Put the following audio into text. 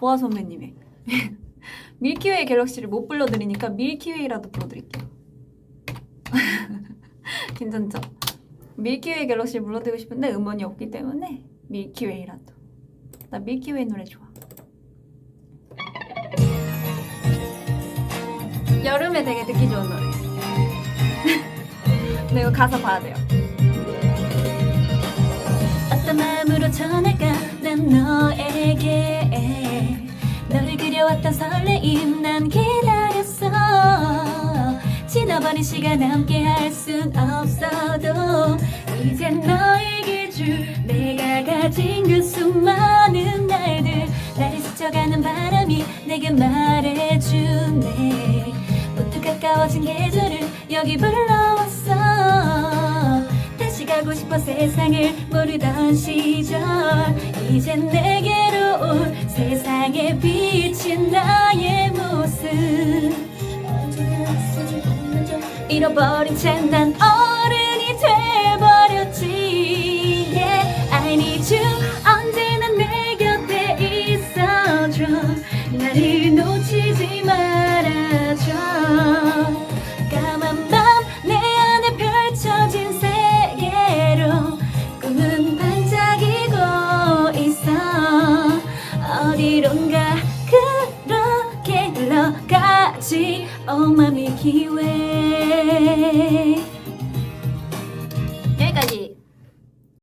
보아 선배님의 밀키웨이 갤럭시를 못 불러드리니까 밀키웨이라도 불러드릴게요. 괜찮죠? 밀키웨이 갤럭시를 불러드리고 싶은데 음원이 없기 때문에 밀키웨이라도. 나 밀키웨이 노래 좋아. 여름에 되게 듣기 좋은 노래. 근데 이거 가사 봐야 돼요. 어떤 마음으로 전할까 난 너에게 왔던 설레임 난 기다렸어. 지나버린 시간 함께 할 순 없어도 이제 너에게 줄 내가 가진 그 수많은 날들 나를 스쳐가는 바람이 내게 말해주네. 부쩍 가까워진 계절을 여기 불러왔어. 다시 가고 싶어 세상을 모르던 시절 이제 내게로 올 비친 나의 모습 잃어버린 채 난 어른이 돼버렸지. Yeah, I need you. 언제나 내 곁에 있어줘. 나를 놓치지 말아줘. 까만 밤 내 안에 펼쳐진 세계로 꿈은 반짝이고 있어. 어디론가 그렇게 흘러가지